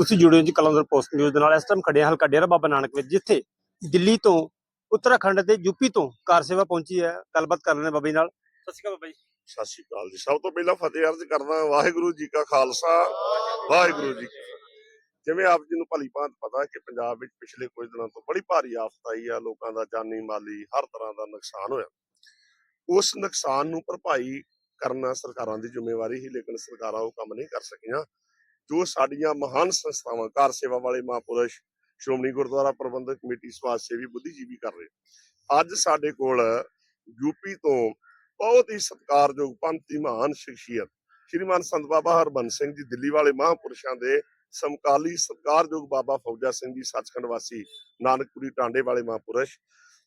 ਤੁਸੀਂ ਜੁੜੇ ਹੋ ਜੀ ਕਲੰਦਰ ਪੋਸਟ ਨਿਊਜ਼ ਦੇ ਨਾਲ। ਇਸ ਟਾਈਮ ਖੜੇ ਹਾਂ ਹਲਕਾ ਡੇਰਾ ਬਾਬਾ ਨਾਨਕ ਵਿੱਚ ਜਿੱਥੇ ਦਿੱਲੀ ਤੋਂ ਉੱਤਰਾਖੰਡ ਤੇ ਯੂਪੀ ਤੋਂ ਕਾਰ ਸੇਵਾ ਪਹੁੰਚੀ ਹੈ। ਗੱਲਬਾਤ ਕਰ ਲੈਣੇ ਬਾਬਾ ਜੀ ਨਾਲ। ਸਤਿ ਸ਼੍ਰੀ ਅਕਾਲ ਬਾਬਾ ਜੀ। ਸਤਿ ਸ਼੍ਰੀ ਅਕਾਲ ਜੀ। ਸਭ ਤੋਂ ਪਹਿਲਾਂ ਫਤਿਹ ਅਰਜ਼ ਕਰਦਾ ਵਾਹਿਗੁਰੂ ਜੀ ਕਾ ਖਾਲਸਾ ਵਾਹਿਗੁਰੂ ਜੀ। ਜਿਵੇਂ ਆਪ ਜੀ ਨੂੰ ਭਲੀ ਭਾਂਤ ਪਤਾ ਹੈ ਕਿ ਪੰਜਾਬ ਵਿੱਚ ਪਿਛਲੇ ਕੁਝ ਦਿਨਾਂ ਤੋਂ ਬੜੀ ਭਾਰੀ ਆਫਤ ਆਈ ਆ। ਲੋਕਾਂ ਦਾ ਜਾਨੀ ਮਾਲੀ ਹਰ ਤਰ੍ਹਾਂ ਦਾ ਨੁਕਸਾਨ ਹੋਇਆ। ਉਸ ਨੁਕਸਾਨ ਨੂੰ ਭਰਪਾਈ ਕਰਨਾ ਸਰਕਾਰਾਂ ਦੀ ਜ਼ਿੰਮੇਵਾਰੀ ਹੀ ਲੇਕਿਨ ਸਰਕਾਰਾਂ ਉਹ ਕੰਮ ਨਹੀਂ ਕਰ ਸਕੀਆਂ। ਜੋ ਸਾਡੀਆਂ ਮਹਾਨ ਸੰਸਥਾਵਾਂ, ਕਾਰ ਸੇਵਾ ਵਾਲੇ ਮਹਾਂਪੁਰਸ਼, ਸ਼੍ਰੋਮਣੀ ਗੁਰਦੁਆਰਾ ਪ੍ਰਬੰਧਕ ਕਮੇਟੀ, ਸਮਾਜ ਸੇਵੀ, ਬੁੱਧੀਜੀਵੀ ਕਰ ਰਹੇ। ਅੱਜ ਸਾਡੇ ਕੋਲ ਯੂਪੀ ਤੋਂ ਬਹੁਤ ਹੀ ਸਤਿਕਾਰਯੋਗ ਪੰਥ ਮਹਾਨ ਸ਼ਖਸੀਅਤ, ਸ਼੍ਰੀਮਾਨ ਸੰਤ ਬਾਬਾ ਹਰਬੰਸ ਸਿੰਘ ਜੀ, ਦਿੱਲੀ ਵਾਲੇ ਮਹਾਂਪੁਰਸ਼ਾਂ ਦੇ ਸਮਕਾਲੀ ਸਤਿਕਾਰਯੋਗ ਬਾਬਾ ਫੌਜਾ ਸਿੰਘ ਜੀ, ਸੱਚਖੰਡ ਵਾਸੀ ਨਾਨਕਪੁਰੀ ਟਾਂਡੇ ਵਾਲੇ ਮਹਾਂਪੁਰਸ਼।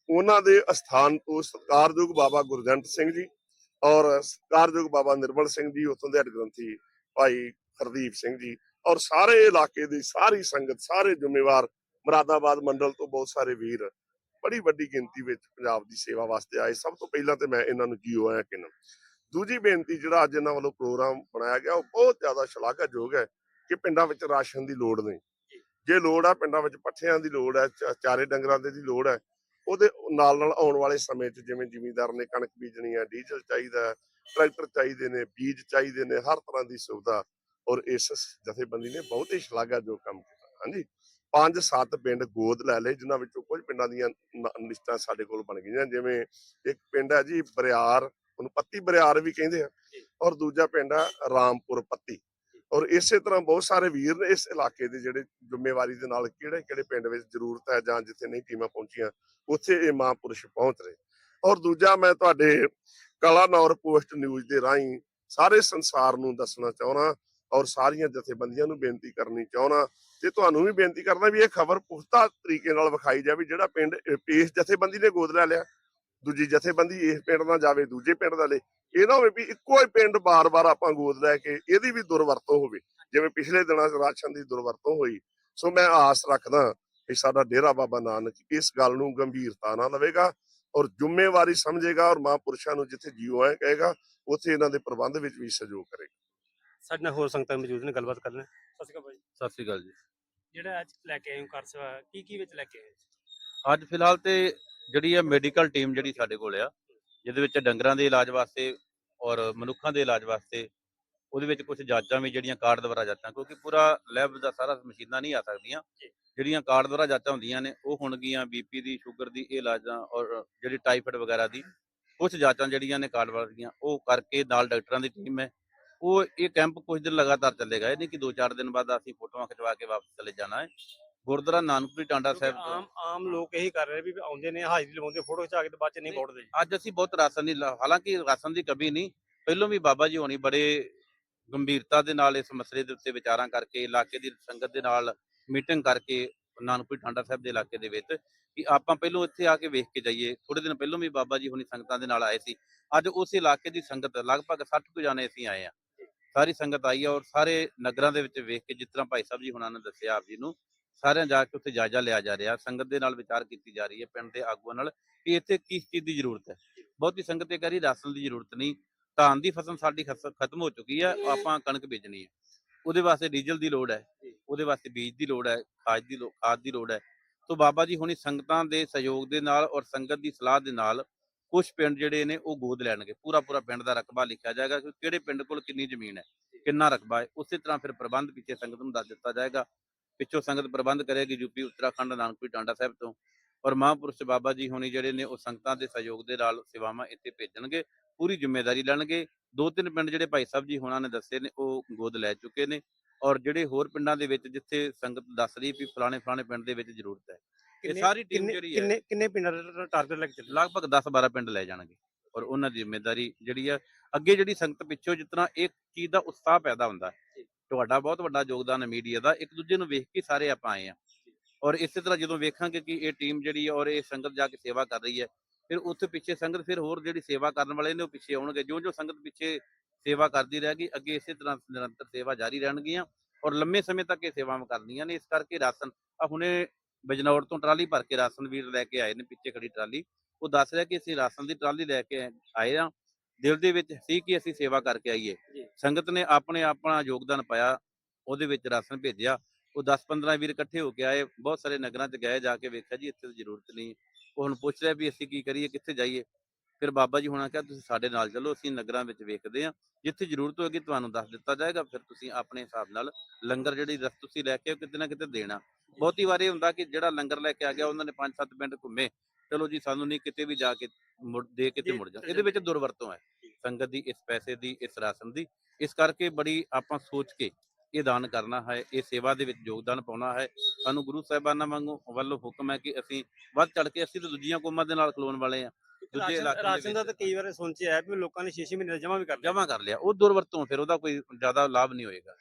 ਉਹਨਾਂ ਦੇ ਅਸਥਾਨ ਤੋਂ ਸਤਿਕਾਰਯੋਗ ਬਾਬਾ ਗੁਰਜੰਟ ਸਿੰਘ ਜੀ ਔਰ ਸਤਿਕਾਰਯੋਗ ਬਾਬਾ ਨਿਰਮਲ ਸਿੰਘ ਜੀ, ਉੱਥੋਂ ਦੇ ਹੱਡ ਗ੍ਰੰਥੀ ਭਾਈ ਹਰਦੀਪ ਸਿੰਘ ਜੀ ਔਰ ਸਾਰੇ ਇਲਾਕੇ ਦੀ ਸਾਰੀ ਸੰਗਤ ਸਾਰੇ ਜ਼ਿੰਮੇਵਾਰ ਮੁਰਾਦਾਬਾਦ ਮੰਡਲ ਤੋਂ ਬਹੁਤ ਸਾਰੇ ਵੀਰ ਬੜੀ ਵੱਡੀ ਗਿਣਤੀ ਵਿੱਚ ਪੰਜਾਬ ਦੀ ਸੇਵਾ ਵਾਸਤੇ ਆਏ। ਸਭ ਤੋਂ ਪਹਿਲਾਂ ਤੇ ਮੈਂ ਇਹਨਾਂ ਨੂੰ ਜੀਓ ਆਇਆ ਕਿਨ। ਦੂਜੀ ਬੇਨਤੀ ਜਿਹੜਾ ਅੱਜ ਇਹਨਾਂ ਵੱਲੋਂ ਪ੍ਰੋਗਰਾਮ ਬਣਾਇਆ ਗਿਆ ਉਹ ਬਹੁਤ ਜ਼ਿਆਦਾ ਸ਼ਲਾਘਾਯੋਗ ਹੈ ਕਿ ਪਿੰਡਾਂ ਵਿੱਚ ਰਾਸ਼ਨ ਦੀ ਲੋੜ ਨਹੀਂ। ਜੇ। ਲੋੜ ਆ ਪਿੰਡਾਂ ਵਿੱਚ ਪੱਠਿਆਂ ਦੀ ਲੋੜ ਹੈ ਚਾਰੇ ਡੰਗਰਾਂ ਦੇ ਦੀ ਲੋੜ ਹੈ ਉਹਦੇ ਨਾਲ ਨਾਲ ਆਉਣ ਵਾਲੇ ਸਮੇਂ 'ਚ ਜਿਵੇਂ ਜ਼ਿਮੀਂਦਾਰ ਨੇ ਕਣਕ ਬੀਜਣੀ ਹੈ ਡੀਜ਼ਲ ਚਾਹੀਦਾ ਟਰੈਕਟਰ ਚਾਹੀਦੇ ਨੇ ਬੀਜ ਚਾਹੀਦੇ ਨੇ ਹਰ ਤਰ੍ਹਾਂ ਦੀ ਸੁਵਿਧਾ ਔਰ ਇਸ ਜਥੇਬੰਦੀ ਨੇ ਬਹੁਤ ਹੀ ਸ਼ਲਾਘਾਯੋਗ ਕੰਮ ਕੀਤਾ। ਹਾਂਜੀ ਪੰਜ ਸੱਤ ਪਿੰਡ ਗੋਦ ਲੈ ਲਏ ਜਿਨ੍ਹਾਂ ਵਿੱਚੋਂ ਕੁਝ ਪਿੰਡਾਂ ਦੀਆਂ ਲਿਸਟਾਂ ਸਾਡੇ ਕੋਲ ਬਣ ਗਈਆਂ ਜਿਵੇਂ ਇੱਕ ਪਿੰਡ ਹੈ ਜੀ ਬਰਿਆਰ ਉਹਨੂੰ ਪੱਤੀ ਬਰਿਆਰ ਵੀ ਕਹਿੰਦੇ ਆ ਔਰ ਦੂਜਾ ਪਿੰਡ ਹੈ ਰਾਮਪੁਰ ਪੱਤੀ। ਔਰ ਇਸੇ ਤਰ੍ਹਾਂ ਬਹੁਤ ਸਾਰੇ ਵੀਰ ਨੇ ਇਸ ਇਲਾਕੇ ਦੇ ਜਿਹੜੇ ਜ਼ਿੰਮੇਵਾਰੀ ਦੇ ਨਾਲ ਕਿਹੜੇ ਕਿਹੜੇ ਪਿੰਡ ਵਿੱਚ ਜ਼ਰੂਰਤ ਹੈ ਜਾਂ ਜਿੱਥੇ ਨਹੀਂ ਟੀਮਾਂ ਪਹੁੰਚੀਆਂ ਉੱਥੇ ਇਹ ਮਹਾਂਪੁਰਸ਼ ਪਹੁੰਚ ਰਹੇ। ਔਰ ਦੂਜਾ ਮੈਂ ਤੁਹਾਡੇ ਕਲਾਨੌਰ ਪੋਸਟ ਨਿਊਜ਼ ਦੇ ਰਾਹੀਂ ਸਾਰੇ ਸੰਸਾਰ ਨੂੰ ਦੱਸਣਾ ਚਾਹੁੰਦਾ ਔਰ ਸਾਰੀਆਂ ਜਥੇਬੰਦੀਆਂ ਨੂੰ ਬੇਨਤੀ ਕਰਨੀ ਚਾਹੁੰਦਾ। ਤੇ ਤੁਹਾਨੂੰ ਵੀ ਬੇਨਤੀ ਕਰਨਾ ਵੀ ਇਹ ਖਬਰ ਪੁਖਤਾ ਤਰੀਕੇ ਨਾਲ ਵਿਖਾਈ ਜਾਵੇ, ਜਿਹੜਾ ਪਿੰਡ ਇਸ ਜਥੇਬੰਦੀ ਨੇ ਗੋਦ ਲੈ ਲਿਆ। ਦੂਜੀ ਜਥੇਬੰਦੀ ਇਸ ਪਿੰਡ ਨਾਲ ਜਾਵੇ, ਦੂਜੇ ਪਿੰਡ ਦਾ ਲੈ। ਇਹ ਨਾ ਹੋਵੇ ਵੀ ਇੱਕੋ ਹੀ ਪਿੰਡ ਬਾਰ-ਬਾਰ ਆਪਾਂ ਗੋਦ ਲੈ ਕੇ ਇਹਦੀ ਵੀ ਦੁਰਵਰਤੋਂ ਹੋਵੇ। ਜਿਵੇਂ ਪਿਛਲੇ ਦਿਨਾਂ 'ਚ ਰਾਸ਼ਨ ਦੀ ਦੁਰਵਰਤੋਂ ਹੋਈ। ਸੋ ਮੈਂ ਆਸ ਰੱਖਦਾ ਕਿ ਸਾਡਾ ਡੇਰਾ ਬਾਬਾ ਨਾਨਕ ਇਸ ਗੱਲ ਨੂੰ ਗੰਭੀਰਤਾ ਨਾਲ ਲਵੇਗਾ ਔਰ ਜ਼ਿੰਮੇਵਾਰੀ ਸਮਝੇਗਾ ਔਰ ਮਹਾਂਪੁਰਸ਼ਾਂ ਨੂੰ ਜਿੱਥੇ ਜੀਓ ਹੈ ਕਹੇਗਾ, ਉੱਥੇ ਇਹਨਾਂ ਦੇ ਪ੍ਰਬੰਧ ਵਿੱਚ ਵੀ ਸਹਿਯੋਗ ਕਰੇਗਾ। ਸਾਡੇ ਨਾਲ ਹੋਰ ਸੰਗਤਾਂ ਮੌਜੂਦ ਨੇ ਗੱਲਬਾਤ ਕਰ ਲੈਣੇ। ਸਤਿ ਸ਼੍ਰੀ ਅਕਾਲ ਬਾਈ ਸਤਿ ਸ੍ਰੀ ਅਕਾਲ ਜੀ। ਜਿਹੜਾ ਅੱਜ ਲੈ ਕੇ ਆਏ ਹੋ ਕਾਰ ਸੇਵਾ ਕੀ ਕੀ ਵਿੱਚ ਲੈ ਕੇ ਆਏ ਹੋ? ਅੱਜ ਫਿਲਹਾਲ ਤੇ ਜਿਹੜੀ ਹੈ ਮੈਡੀਕਲ ਟੀਮ ਜਿਹੜੀ ਸਾਡੇ ਕੋਲ ਆ ਜਿਹਦੇ ਵਿੱਚ ਡੰਗਰਾਂ ਦੇ ਇਲਾਜ ਵਾਸਤੇ ਔਰ ਮਨੁੱਖਾਂ ਦੇ ਇਲਾਜ ਵਾਸਤੇ ਉਹਦੇ ਵਿੱਚ ਕੁਝ ਜਾਂਚਾਂ ਵੀ ਜਿਹੜੀਆਂ ਕਾਰਡ ਦੁਆਰਾ ਜਾਂਚਾਂ ਕਿਉਂਕਿ ਪੂਰਾ ਲੈਬ ਦਾ ਸਾਰਾ ਮਸ਼ੀਨਾਂ ਨਹੀਂ ਆ ਸਕਦੀਆਂ। ਜਿਹੜੀਆਂ ਕਾਰਡ ਦੁਆਰਾ ਜਾਂਚਾਂ ਹੁੰਦੀਆਂ ਨੇ ਉਹ ਹੋਣਗੀਆਂ ਬੀਪੀ ਦੀ ਸ਼ੂਗਰ ਦੀ ਇਹ ਇਲਾਜਾਂ ਔਰ ਜਿਹੜੀ ਟਾਈਫਾਇਡ ਵਗੈਰਾ ਦੀ ਕੁਝ ਜਾਂਚਾਂ ਜਿਹੜੀਆਂ ਨੇ ਕਾਰਡ ਵਾਲੀਆਂ ਉਹ ਕਰਕੇ ਨਾਲ ਡਾਕਟਰਾਂ ਦੀ ਟੀਮ ਹੈ। ਉਹ ਇਹ ਕੈਂਪ ਕੁਝ ਦਿਨ ਲਗਾਤਾਰ ਚੱਲੇਗਾ। ਇਹ ਨਹੀਂ ਕਿ 2-4 ਦਿਨ ਬਾਅਦ ਅਸੀਂ ਫੋਟੋਆਂ ਖਿਚਵਾ ਕੇ ਵਾਪਸ ਚਲੇ ਜਾਣਾ ਹੈ। ਗੁਰਦੁਆਰਾ ਨਾਨਕਪੁਰੀ ਟਾਂਡਾ ਸਾਹਿਬ ਆਮ ਆਮ ਲੋਕ ਇਹੀ ਕਰ ਰਹੇ ਵੀ ਆਉਂਦੇ ਨੇ ਹਾਜ਼ਰੀ ਲਵਾਉਂਦੇ ਫੋਟੋ ਖਿਚਾ ਕੇ ਤੇ ਬਾਅਦ ਚ ਨਹੀਂ। ਮੋੜਦੇ ਅੱਜ ਅਸੀਂ ਬਹੁਤ ਰਾਸ਼ਨ ਦੀ ਹਾਲਾਂਕਿ ਰਾਸ਼ਨ ਦੀ ਕਮੀ ਨਹੀਂ ਪਹਿਲੋਂ ਵੀ ਬਾਬਾ ਜੀ ਹੋਣੀ ਬੜੇ ਗੰਭੀਰਤਾ ਦੇ ਨਾਲ ਇਸ ਮਸਲੇ ਦੇ ਉੱਤੇ ਵਿਚਾਰਾਂ ਕਰਕੇ ਇਲਾਕੇ ਦੀ ਸੰਗਤ ਦੇ ਨਾਲ ਮੀਟਿੰਗ ਕਰਕੇ ਨਾਨਕਪੁਰ ਠਾਂਡਾ ਸਾਹਿਬ ਦੇ ਇਲਾਕੇ ਦੇ ਵਿੱਚ ਕਿ ਆਪਾਂ ਪਹਿਲੋਂ ਇੱਥੇ ਆ ਕੇ ਵੇਖ ਕੇ ਜਾਈਏ। ਥੋੜੇ ਦਿਨ ਪਹਿਲੋਂ ਵੀ ਬਾਬਾ ਜੀ ਹੋਣੀ ਸੰਗਤਾਂ ਦੇ ਨਾਲ ਆਏ ਸੀ। ਅੱਜ ਉਸ ਇਲਾਕੇ ਦੀ ਸੰਗਤ ਲਗਭਗ 60 ਕੁ ਜਾਣੇ ਅਸੀਂ ਆਏ ਆ ਸਾਰੀ ਸੰਗਤ ਆਈ ਹੈ ਔਰ ਸਾਰੇ ਨਗਰਾਂ ਦੇ ਵਿੱਚ ਵੇਖ ਕੇ ਜਿਸ ਤਰ੍ਹਾਂ ਭਾਈ ਸਾਹਿਬ ਜੀ ਹੁਣਾਂ ਨੇ ਦੱਸਿਆ ਆਪ ਜੀ ਨੂੰ, ਸਾਰਿਆਂ ਜਾ ਕੇ ਉੱਥੇ ਜਾਇਜ਼ਾ ਲਿਆ ਜਾ ਰਿਹਾ, ਸੰਗਤ ਦੇ ਨਾਲ ਵਿਚਾਰ ਕੀਤੀ ਜਾ ਰਹੀ ਹੈ ਪਿੰਡ ਦੇ ਆਗੂਆਂ ਨਾਲ ਕਿ ਇੱਥੇ ਕਿਸ ਚੀਜ਼ ਦੀ ਜ਼ਰੂਰਤ ਹੈ। ਬਹੁਤੀ ਸੰਗਤ ਇਹ ਕਹਿ ਰਹੀ ਰਾਸ਼ਨ ਦੀ ਜ਼ਰੂਰਤ ਨਹੀਂ, ਧਾਨ ਦੀ ਫਸਲ ਸਾਡੀ ਖਤਮ ਹੋ ਚੁੱਕੀ ਹੈ ਆਪਾਂ ਕਣਕ ਬੀਜਣੀ ਹੈ। ਉਹਦੇ ਵਾਸਤੇ ਡੀਜ਼ਲ ਦੀ ਲੋੜ ਹੈ, ਉਹਦੇ ਵਾਸਤੇ ਬੀਜ ਦੀ ਲੋੜ ਹੈ, ਖਾਦ ਦੀ ਲੋ- ਖਾਦ ਦੀ ਲੋੜ ਹੈ। ਸੋ ਬਾਬਾ ਜੀ ਹੁਣੀ ਸੰਗਤਾਂ ਦੇ ਸਹਿਯੋਗ ਦੇ ਨਾਲ ਔਰ ਸੰਗਤ ਦੀ ਸਲਾਹ ਦੇ ਨਾਲ ਕੁਝ ਪਿੰਡ ਜਿਹੜੇ ਨੇ ਉਹ ਗੋਦ ਲੈਣਗੇ ਪੂਰਾ ਪੂਰਾ ਪਿੰਡ ਦਾ ਰਕਬਾ ਲਿਖਿਆ ਜਾਏਗਾ ਕਿ ਕਿਹੜੇ ਪਿੰਡ ਕੋਲ ਕਿੰਨੀ ਜ਼ਮੀਨ ਹੈ ਕਿੰਨਾ ਰਕਬਾ ਹੈ ਉਸੇ ਤਰ੍ਹਾਂ ਫਿਰ ਪ੍ਰਬੰਧ ਪਿੱਛੇ ਸੰਗਤ ਨੂੰ ਦੱਸ ਦਿੱਤਾ ਜਾਏਗਾ। ਪਿੱਛੋਂ ਸੰਗਤ ਪ੍ਰਬੰਧ ਕਰੇਗੀ ਯੂਪੀ ਉੱਤਰਾਖੰਡ ਨਾਨਕਪੁਰ ਟਾਂਡਾ ਸਾਹਿਬ ਤੋਂ ਔਰ ਮਹਾਂਪੁਰਸ਼ ਬਾਬਾ ਜੀ ਹੁਣੀ ਜਿਹੜੇ ਨੇ ਉਹ ਸੰਗਤਾਂ ਦੇ ਸਹਿਯੋਗ ਦੇ ਨਾਲ ਸੇਵਾਵਾਂ ਇੱਥੇ ਭੇਜਣਗੇ ਪੂਰੀ ਜ਼ਿੰਮੇਵਾਰੀ ਲੈਣਗੇ। ਦੋ ਤਿੰਨ ਪਿੰਡ ਜਿਹੜੇ ਭਾਈ ਸਾਹਿਬ ਜੀ ਹੁਣਾਂ ਨੇ ਦੱਸੇ ਨੇ ਉਹ ਗੋਦ ਲੈ ਚੁੱਕੇ ਨੇ ਔਰ ਜਿਹੜੇ ਹੋਰ ਪਿੰਡਾਂ ਦੇ ਵਿੱਚ ਜਿੱਥੇ ਸੰਗਤ ਦੱਸ ਰਹੀ ਵੀ ਫਲਾਣੇ ਫਲਾਣੇ ਪਿੰਡ ਦੇ ਵਿੱਚ ਜ਼ਰੂਰਤ ਹੈ ਇਹ ਸਾਰੀ ਟੀਮ ਜਿਹੜੀ ਹੈ ਕਿੰਨੇ ਕਿੰਨੇ ਪਿੰਡਾਂ ਦਾ ਟਾਰਗੇਟ ਲੈ ਕੇ ਚੱਲੇ? ਲਗਭਗ 10 12 ਪਿੰਡ ਲੈ ਜਾਣਗੇ ਔਰ ਉਹਨਾਂ ਦੀ ਜ਼ਿੰਮੇਵਾਰੀ ਜਿਹੜੀ ਆ ਅੱਗੇ ਜਿਹੜੀ ਸੰਗਤ ਪਿੱਛੋਂ ਜਿਤਨਾ ਇੱਕ ਚੀਜ਼ ਦਾ ਉਤਸ਼ਾਹ ਪੈਦਾ ਹੁੰਦਾ। ਤੁਹਾਡਾ ਬਹੁਤ ਵੱਡਾ ਯੋਗਦਾਨ ਹੈ ਮੀਡੀਆ ਦਾ ਇੱਕ ਦੂਜੇ ਨੂੰ ਵੇਖ ਕੇ ਸਾਰੇ ਆਪਾਂ ਆਏ ਆ ਔਰ ਇਸੇ ਤਰ੍ਹਾਂ ਜਦੋਂ ਵੇਖਾਂਗੇ ਕਿ ਇਹ ਟੀਮ ਜਿਹੜੀ ਹੈ ਔਰ ਇਹ ਸੰਗਤ ਜਾ ਕੇ ਸੇਵਾ ਕਰ ਰਹੀ ਹੈ ਫਿਰ ਉੱਥੇ ਪਿੱਛੇ ਸੰਗਤ ਫਿਰ ਹੋਰ ਜਿਹੜੀ ਸੇਵਾ ਕਰਨ ਵਾਲੇ ਨੇ ਉਹ ਪਿੱਛੇ ਆਉਣਗੇ। ਜੋ ਜੋ ਸੰਗਤ ਪਿੱਛੇ ਸੇਵਾ ਕਰਦੀ ਰਹੇਗੀ ਅੱਗੇ ਇਸੇ ਤਰ੍ਹਾਂ ਨਿਰੰਤਰ ਸੇਵਾ ਜਾਰੀ ਰਹਿਣਗੀਆਂ ਔਰ ਲੰਮੇ ਸਮੇਂ ਤੱਕ ਇਹ ਸੇਵਾਵਾਂ ਕਰਨੀਆਂ ਨੇ। ਇਸ ਕਰਕੇ ਰਾਸ਼ਨ ਆ ਹੁਣੇ ਬਜਨੌਰ ਤੋਂ ਟਰਾਲੀ ਭਰ ਕੇ ਰਾਸ਼ਨ ਵੀਰ ਲੈ ਕੇ ਆਏ ਨੇ ਪਿੱਛੇ ਖੜੀ ਟਰਾਲੀ। ਉਹ ਦੱਸ ਰਿਹਾ ਕਿ ਅਸੀਂ ਰਾਸ਼ਨ ਦੀ ਟਰਾਲੀ ਲੈ ਕੇ ਆਏ ਆ ਦਿਲ ਦੇ ਵਿੱਚ ਸੀ ਕਿ ਅਸੀਂ ਸੇਵਾ ਕਰਕੇ ਆਈਏ। ਸੰਗਤ ਨੇ ਆਪਣੇ ਆਪਣਾ ਯੋਗਦਾਨ ਪਾਇਆ ਉਹਦੇ ਵਿੱਚ ਰਾਸ਼ਨ ਭੇਜਿਆ। ਉਹ 10-15 ਵੀਰ ਇਕੱਠੇ ਹੋ ਕੇ ਆਏ ਬਹੁਤ ਸਾਰੇ ਨਗਰਾਂ 'ਚ ਗਏ ਜਾ ਕੇ ਵੇਖਿਆ ਜੀ ਇੱਥੇ ਤਾਂ ਜ਼ਰੂਰਤ ਨਹੀਂ। ਉਹ ਹੁਣ ਪੁੱਛ ਰਿਹਾ ਵੀ ਅਸੀਂ ਕੀ ਕਰੀਏ ਕਿੱਥੇ ਜਾਈਏ? ਫਿਰ ਬਾਬਾ ਜੀ ਹੁਣਾਂ ਕਿਹਾ ਤੁਸੀਂ ਸਾਡੇ ਨਾਲ ਚੱਲੋ ਅਸੀਂ ਨਗਰਾਂ ਵਿੱਚ ਵੇਖਦੇ ਹਾਂ। ਜਿੱਥੇ ਜ਼ਰੂਰਤ ਹੋਏਗੀ ਤੁਹਾਨੂੰ ਦੱਸ ਦਿੱਤਾ ਜਾਏਗਾ। ਫਿਰ ਤੁਸੀਂ ਆਪਣੇ ਹਿਸਾਬ ਨਾਲ ਲੰਗਰ ਜਿਹੜੀ ਰਸ ਤੁਸੀਂ ਲੈ ਕੇ ਕਿਤੇ ਨਾ ਕਿਤੇ ਦੇਣਾ। ਬਹੁਤੀ ਵਾਰ ਹੁੰਦਾ ਕਿ ਜਿਹੜਾ ਲੰਗਰ ਲੈ ਕੇ ਆ ਗਿਆ ਉਹਨਾਂ ਨੇ 5-7 ਪਿੰਡ ਘੁੰਮੇ। ਚਲੋ ਜੀ ਸਾਨੂੰ ਨਹੀਂ ਕਿਤੇ ਵੀ ਜਾ ਕੇ ਮੁੜ ਦੇ ਕੇ ਤੇ ਮੁੜ ਜਾ ਇਹਦੇ ਵਿੱਚ ਦੁਰਵਰਤੋਂ ਹੈ। ਸੰਗਤ ਦੀ ਇਸ ਪੈਸੇ ਦੀ ਇਸ ਰਾਸ਼ਨ ਦੀ। ਇਸ ਕਰਕੇ ਬੜੀ ਆਪਾਂ ਸੋਚ ਕੇ ਇਹ ਦਾਨ ਕਰਨਾ ਹੈ ਇਹ ਸੇਵਾ ਦੇ ਵਿੱਚ ਯੋਗਦਾਨ ਪਾਉਣਾ ਹੈ। ਸਾਨੂੰ ਗੁਰੂ ਸਾਹਿਬਾਨਾਂ ਵਾਂਗੂ ਵੱਲੋਂ ਹੁਕਮ ਹੈ ਕਿ ਅਸੀਂ ਵੱਧ ਚੜ ਕੇ ਅਸੀਂ ਤਾਂ ਦੂਜੀਆਂ ਕੌਮਾਂ ਦੇ ਨਾਲ ਖਲੋਣ ਵਾਲੇ ਆ ਦੂਜੇ ਦੇ ਰਾਸ਼ਨ ਦਾ। ਤਾਂ ਕਈ ਵਾਰ ਸੋਚਿਆ ਹੈ ਵੀ ਲੋਕਾਂ ਨੇ 6-6 ਮਹੀਨੇ ਜਮਾ ਵੀ ਕਰ ਲਿਆ। ਜਮ੍ਹਾਂ ਕਰ ਲਿਆ। ਉਹ ਦੁਰਵਰਤੋਂ ਫਿਰ ਉਹਦਾ ਕੋਈ ਜ਼ਿਆਦਾ ਲਾਭ ਨਹੀਂ ਹੋਏਗਾ।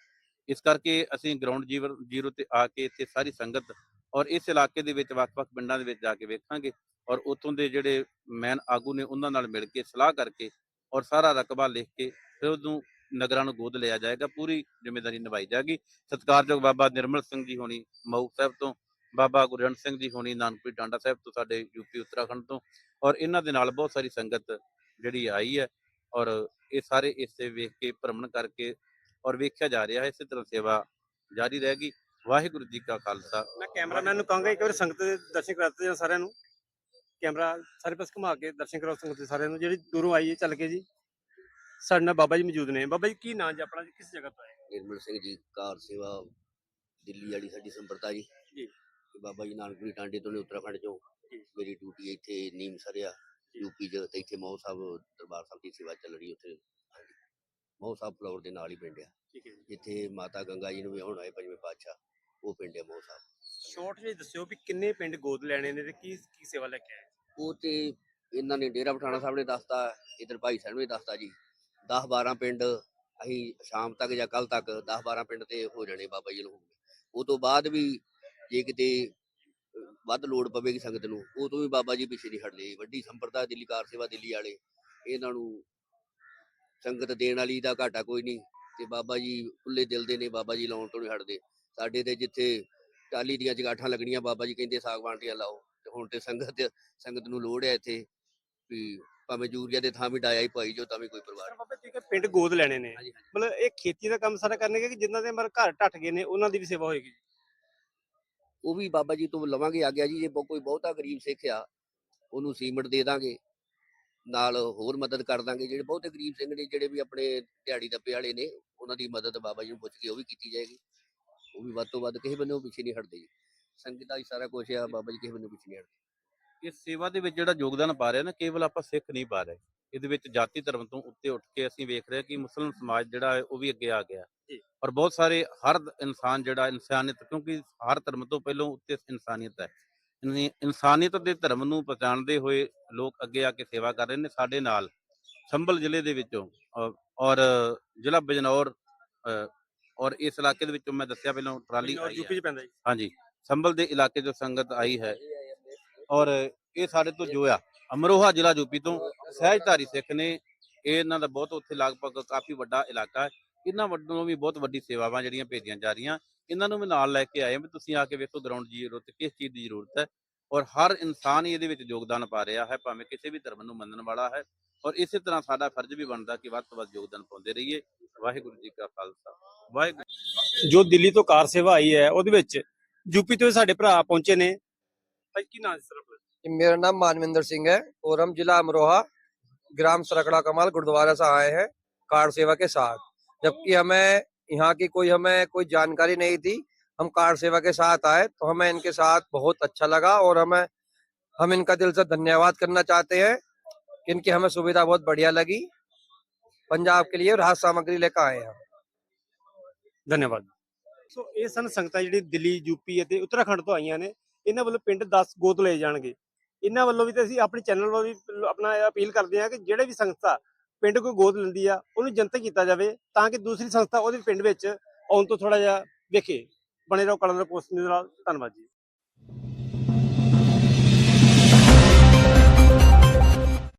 ਇਸ ਕਰਕੇ ਅਸੀਂ ਗਰਾਊਂਡ ਜ਼ੀਰੋ ਤੇ ਆ ਕੇ ਇੱਥੇ ਸਾਰੀ ਸੰਗਤ ਔਰ ਇਸ ਇਲਾਕੇ ਦੇ ਵਿੱਚ ਵੱਖ-ਵੱਖ ਪਿੰਡਾਂ ਦੇ ਵਿੱਚ ਜਾ ਕੇ ਵੇਖਾਂਗੇ ਔਰ ਉੱਥੋਂ ਦੇ ਜਿਹੜੇ ਮੈਨ ਆਗੂ ਨੇ ਉਹਨਾਂ ਨਾਲ ਮਿਲ ਕੇ ਸਲਾਹ ਕਰਕੇ ਔਰ ਸਾਰਾ ਰਕਬਾ ਲਿਖ ਕੇ ਫਿਰ ਉਹਨੂੰ ਨਗਰਾਂ ਨੂੰ ਗੋਦ ਲਿਆ ਜਾਏਗਾ। ਪੂਰੀ ਜ਼ਿੰਮੇਵਾਰੀ ਨਿਭਾਈ ਜਾਏਗੀ। ਸਤਿਕਾਰਯੋਗ ਬਾਬਾ ਨਿਰਮਲ ਸਿੰਘ ਜੀ ਹੋਣੀ ਮਊ ਸਾਹਿਬ ਤੋਂ ਬਾਬਾ ਗੁਰਜੰਟ ਸਿੰਘ ਜੀ ਹੋਣੀ ਨਾਨਕਪੁਰ ਟਾਂਡਾ ਸਾਹਿਬ ਤੋਂ ਸਾਡੇ ਯੂਪੀ ਉੱਤਰਾਖੰਡ ਤੋਂ ਔਰ ਇਹਨਾਂ ਦੇ ਨਾਲ ਬਹੁਤ ਸਾਰੀ ਸੰਗਤ ਜਿਹੜੀ ਆਈ ਹੈ ਔਰ ਇਹ ਸਾਰੇ ਇਸੇ ਵੇਖ ਕੇ ਭ੍ਰਮਣ ਕਰਕੇ ਔਰ ਵੇਖਿਆ ਜਾ ਰਿਹਾ ਹੈ ਇਸੇ ਤਰ੍ਹਾਂ ਸੇਵਾ ਜਾਰੀ ਰਹੇਗੀ। ਵਾਹਿਗੁਰੂ ਜੀ ਕਾ ਖਾਲਸਾ। ਮੈਂ ਕੈਮਰਾਮੈਨ ਨੂੰ ਕਹਾਂਗਾ ਇੱਕ ਵਾਰ ਸੰਗਤ ਦੇ ਦਰਸ਼ਨ ਕਰਾਤੇ ਜਾਂ ਸਾਰਿਆਂ ਨੂੰ। ਕੈਮਰਾ ਸਾਰੇ ਪਾਸੇ ਘੁਮਾ ਕੇ ਦਰਸ਼ਨ ਕਰਾਓ ਸੰਗਤ ਦੇ ਸਾਰਿਆਂ ਨੂੰ। ਜਿਹੜੀ ਦੂਰੋਂ ਆਈ ਹੈ ਚੱਲ ਕੇ ਜੀ। ਸਾਡੇ ਨਾਲ ਬਾਬਾ ਜੀ ਮੌਜੂਦ ਨੇ। ਬਾਬਾ ਜੀ ਕੀ ਨਾਂ ਜੀ ਆਪਣਾ? ਜੀ ਕਿਸ ਜਗ੍ਹਾ ਤੋਂ ਆਏ? ਨਿਰਮਲ ਸਿੰਘ ਜੀ ਕਾਰ ਸੇਵਾ ਦਿੱਲੀ ਵਾਲੀ ਸਾਡੀ ਸੰਪਰਦਾ ਜੀ। ਜੀ। ਬਾਬਾ ਜੀ ਨਾਨਕਪੁਰੀ ਟਾਂਡੇ ਤੋਂ ਨੇ ਉੱਤਰਾਖੰਡ ਚੋਂ। ਜੀ। ਮੇਰੀ ਡਿਊਟੀ ਇੱਥੇ ਨੀਮ ਸਰਿਆ ਯੂਪੀ ਤੇ ਇੱਥੇ ਮੌ ਸਾਹਿਬ ਦਰਬਾਰ ਸਾਹਿਬ ਦੀ ਸੇਵਾ ਚੱਲ ਰਹੀ ਉੱਥੇ। ਹਾਂਜੀ। ਮੌ ਸਾਹਿਬ ਫਲੋਰ ਦੇ ਨਾਲ ਹੀ ਪਿੰਡ ਆ। ਠੀਕ ਹੈ ਜੀ। ਜਿੱਥੇ ਮਾਤਾ ਗੰਗਾ ਜੀ ਨੂੰ ਵਿਆਹਣ ਆਏ ਪੰਜਵੇਂ ਪਾਤਸ਼ਾਹ ਉਹ ਪਿੰਡ ਹੈ ਮੌ ਸਾਹਿਬ। ਸ਼ਾਰਟ ਵਿੱਚ ਦੱਸਿਓ ਵੀ ਕਿੰਨੇ ਪਿੰਡ ਗੋਦ ਲੈਣੇ ਨੇ ਤੇ ਕੀ ਕੀ ਸੇਵਾ ਲੈ ਕੇ ਆਏ? ਉਹ ਤੇ ਇਹਨਾਂ ਨੇ ਡੇਰਾ ਪਠਾਣਾ ਸਾਹਿਬ ਨੇ ਦੱਸਤਾ ਇਧਰ ਭਾਈ ਸਾਹਿਬ ਨੇ ਦੱਸਤਾ ਜੀ। 10 12 ਪਿੰਡ ਅਸੀਂ ਸ਼ਾਮ ਤੱਕ ਜਾਂ ਕੱਲ ਤੱਕ 10 12 ਪਿੰਡ ਤੇ ਹੋ ਜਾਣੇ ਬਾਬਾ ਜੀ ਨੂੰ। ਉਹ ਤੋਂ ਬਾਅਦ ਵੀ ਜੇ ਕਿਤੇ ਵੱਧ ਲੋੜ ਪਵੇਗੀ ਸੰਗਤ ਨੂੰ ਉਹ ਤੋਂ ਵੀ ਬਾਬਾ ਜੀ ਪਿੱਛੇ ਨਹੀਂ ਹਟਦੇ ਵੱਡੀ ਸੰਪਰਦਾ ਦਿੱਲੀ ਕਾਰ ਸੇਵਾ ਦਿੱਲੀ ਵਾਲੇ ਇਹਨਾਂ ਨੂੰ ਸੰਗਤ ਦੇਣ ਵਾਲੀ ਦਾ ਘਾਟਾ ਕੋਈ ਨਹੀਂ ਤੇ ਬਾਬਾ ਜੀ ਖੁੱਲੇ ਦਿਲ ਦੇ ਨੇ ਬਾਬਾ ਜੀ ਲਾਉਣ ਤੋਂ ਨਹੀਂ ਹਟਦੇ। ਸਾਡੇ ਤੇ ਜਿੱਥੇ ਟਾਲੀ ਦੀਆਂ ਜਗਾਠਾਂ ਲੱਗਣੀਆਂ ਬਾਬਾ ਜੀ ਕਹਿੰਦੇ ਸਾਗਵਾਨ ਦੀਆਂ ਲਾਓ ਤੇ ਹੁਣ ਤੇ ਸੰਗਤ ਸੰਗਤ ਨੂੰ ਲੋੜ ਹੈ ਇੱਥੇ ਵੀ ਭਾਵੇਂ ਯੂਰੀਆ ਦੇ ਥਾਂ ਵੀ ਡਾਇਆ ਹੀ ਪਾਈ ਜੋ ਤਾਂ ਵੀ ਕੋਈ ਪਰਿਵਾਰ ਸਰ ਬਾਬਾ ਜੀ ਕਿ ਪਿੰਡ ਗੋਦ ਲੈਣੇ ਨੇ। ਮਤਲਬ ਇਹ ਖੇਤੀ ਦਾ ਕੰਮ ਸਾਰਾ ਕਰਨਗੇ ਕਿ ਜਿਨ੍ਹਾਂ ਦੇ ਮਰ ਘਰ ਟੱਟ ਗਏ ਨੇ ਉਹਨਾਂ ਦੀ ਵੀ ਸੇਵਾ ਹੋਏਗੀ? ਉਹ ਵੀ ਬਾਬਾ ਜੀ ਤੋਂ ਲਵਾਂਗੇ ਆਗਿਆ ਜੀ, ਜੇ ਕੋਈ ਬਹੁਤਾ ਗਰੀਬ ਸਿੱਖ ਆ, ਉਹਨੂੰ ਸੀਮਟ ਦੇ ਦਾਂਗੇ। ਨਾਲ ਹੋਰ ਮਦਦ ਕਰ ਦਾਂਗੇ, ਜਿਹੜੇ ਬਹੁਤੇ ਗਰੀਬ ਸਿੰਘ ਨੇ, ਜਿਹੜੇ ਵੀ ਆਪਣੇ ਦਿਹਾੜੀ ਦੱਪੇ ਵਾਲੇ ਨੇ, ਉਹਨਾਂ ਦੀ ਮਦਦ ਬਾਬਾ ਜੀ ਨੂੰ ਪੁੱਛ ਕੇ ਉਹ ਵੀ ਕੀਤੀ ਜਾਏਗੀ। ਉਹ ਵੀ ਵੱਧ ਤੋਂ ਵੱਧ ਕਿਸੇ ਬੰਨੋਂ ਪਿੱਛੇ ਨਹੀਂ ਹਟਦੇ ਜੀ। ਸੰਗਤ ਦਾ ਹੀ ਸਾਰਾ ਕੁਝ ਆ, ਬਾਬਾ ਜੀ ਕਿਸੇ ਬੰਨੋਂ ਪਿੱਛੇ ਨਹੀਂ ਹਟਦੇ। ਇਸ ਸੇਵਾ ਦੇ ਵਿੱਚ ਜਿਹੜਾ ਯੋਗਦਾਨ ਪਾ ਰਿਹਾ ਨਾ, ਕੇਵਲ ਆਪਾਂ ਸਿੱਖ ਨਹੀਂ ਪਾ ਰਹੇ। ਇਹਦੇ ਵਿੱਚ ਜਾਤੀ ਧਰਮ ਤੋਂ ਉੱਤੇ ਉੱਠ ਕੇ ਅਸੀਂ ਵੇਖ ਰਹੇ ਕਿ ਮੁਸਲਮਾਨ ਸਮਾਜ ਜਿਹੜਾ ਹੈ ਉਹ ਵੀ ਅੱਗੇ ਆ ਗਿਆ। ਔਰ ਬਹੁਤ ਸਾਰੇ ਹਰ ਇਨਸਾਨ ਜਿਹੜਾ ਇਨਸਾਨੀਅਤ ਕਿਉਂਕਿ ਹਰ ਧਰਮ ਤੋਂ ਪਹਿਲਾਂ ਉੱਤੇ ਇਨਸਾਨੀਅਤ ਹੈ। ਇਨੀ- ਇਨਸਾਨੀਅਤ ਦੇ ਧਰਮ ਨੂੰ ਪਛਾਣਦੇ ਹੋਏ ਲੋਕ ਅੱਗੇ ਆ ਕੇ ਸੇਵਾ ਕਰ ਰਹੇ ਨੇ ਸਾਡੇ ਨਾਲ ਸੰਭਲ ਜ਼ਿਲ੍ਹੇ ਦੇ ਵਿੱਚੋਂ। ਔਰ- ਜ਼ਿਲ੍ਹਾ ਬਜਨੌਰ ਔਰ ਇਸ ਇਲਾਕੇ ਦੇ ਵਿੱਚੋਂ ਮੈਂ ਦੱਸਿਆ ਪਹਿਲਾਂ ਟਰਾਲੀ ਆਈ ਹੈ। ਯੂਪੀ ਚ ਪੈਂਦਾ ਜੀ। ਹਾਂਜੀ ਸੰਭਲ ਦੇ ਇਲਾਕੇ ਤੋਂ ਸੰਗਤ ਆਈ ਹੈ। ਔਰ ਇਹ ਸਾਡੇ ਤੋਂ ਜੋ ਆ ਅਮਰੋਹਾ ਜ਼ਿਲ੍ਹਾ ਯੂਪੀ ਤੋਂ ਸਹਿਜਧਾਰੀ ਸਿੱਖ ਨੇ ਇਹ ਇਹਨਾਂ ਦਾ ਬਹੁਤ ਉੱਥੇ ਲਗਭਗ ਕਾਫੀ ਵੱਡਾ ਇਲਾਕਾ ਹੈ। ਇਹਨਾਂ ਵੱਲੋਂ ਵੀ ਬਹੁਤ ਵੱਡੀ ਸੇਵਾਵਾਂ ਜਿਹੜੀਆਂ ਭੇਜੀਆਂ ਜਾ ਰਹੀਆਂ। ਇਹਨਾਂ ਨੂੰ ਵੀ ਨਾਲ ਲੈ ਕੇ ਆਏ ਵੀ ਤੁਸੀਂ ਆ ਕੇ ਵੇਖੋ ਗਰਾਊਂਡ ਜ਼ੀਰੋ ਤੇ ਕਿਸ ਚੀਜ਼ ਦੀ ਜ਼ਰੂਰਤ ਹੈ ਔਰ ਹਰ ਇਨਸਾਨ ਹੀ ਇਹਦੇ ਵਿੱਚ ਯੋਗਦਾਨ ਪਾ ਰਿਹਾ ਹੈ ਭਾਵੇਂ ਕਿਸੇ ਵੀ ਧਰਮ ਨੂੰ ਮੰਨਣ ਵਾਲਾ ਹੈ ਔਰ ਇਸੇ ਤਰ੍ਹਾਂ ਸਾਡਾ ਫਰਜ਼ ਵੀ ਬਣਦਾ ਕਿ ਵੱਧ ਤੋਂ ਵੱਧ ਯੋਗਦਾਨ ਪਾਉਂਦੇ ਰਹੀਏ। ਵਾਹਿਗੁਰੂ ਜੀ ਕਾ ਖਾਲਸਾ। ਵਾਹਿਗੁਰੂ ਜੋ ਦਿੱਲੀ ਤੋਂ ਕਾਰ ਸੇਵਾ ਆਈ ਹੈ ਉਹਦੇ ਵਿੱਚ ਯੂਪੀ ਤੋਂ ਸਾਡੇ ਭਰਾ ਪਹੁੰਚੇ ਨੇ। ਭਾਈ ਕੀ ਨਾਂ ਹੈ ਸਰ मेरा नाम मानविंदर सिंह है और हम जिला अमरोहा ग्राम सरकड़ा कमाल गुरुद्वारा से आए हैं कार सेवा के साथ जबकि हमें यहाँ की कोई हमें कोई जानकारी नहीं थी हम कार सेवा के साथ आए तो हमें इनके साथ बहुत अच्छा लगा और हमें हम इनका दिल से धन्यवाद करना चाहते हैं कि इनकी हमें सुविधा बहुत बढ़िया लगी पंजाब के लिए राहत सामग्री लेकर आए हैं ਧੰਨਵਾਦ ਸੋ ਇਹ ਸਨ ਸੰਗਤਾਂ ਜਿਹੜੀ ਦਿੱਲੀ ਯੂਪੀ ਅਤੇ ਉੱਤਰਾਖੰਡ ਤੋਂ ਆਈਆਂ ਨੇ ਇਹਨਾਂ ਵੱਲੋਂ ਪਿੰਡ 10 ਗੋਦ ਲਏ ਜਾਣਗੇ ਇਹਨਾਂ ਵੱਲੋਂ ਵੀ ਤੇ ਅਸੀਂ ਆਪਣੇ ਚੈਨਲ ਵੱਲੋਂ ਵੀ ਆਪਣਾ ਅਪੀਲ ਕਰਦੇ ਹਾਂ ਕਿ ਜਿਹੜੇ ਵੀ ਸੰਸਥਾ ਪਿੰਡ ਕੋਈ ਗੋਦ ਲੈਂਦੀ ਆ, ਉਹਨੂੰ ਜਨਤਕ ਕੀਤਾ ਜਾਵੇ ਤਾਂ ਕਿ ਦੂਸਰੀ ਸੰਸਥਾ ਉਹਦੇ ਪਿੰਡ ਵਿੱਚ ਆਉਣ ਤੋਂ ਥੋੜਾ ਜਿਹਾ ਵੇਖੇ। ਬਣੇ ਰਹੋ ਕਲੰਦਰ ਪੋਸਟ ਨਿਊਜ਼ ਨਾਲ, ਧੰਨਵਾਦ ਜੀ।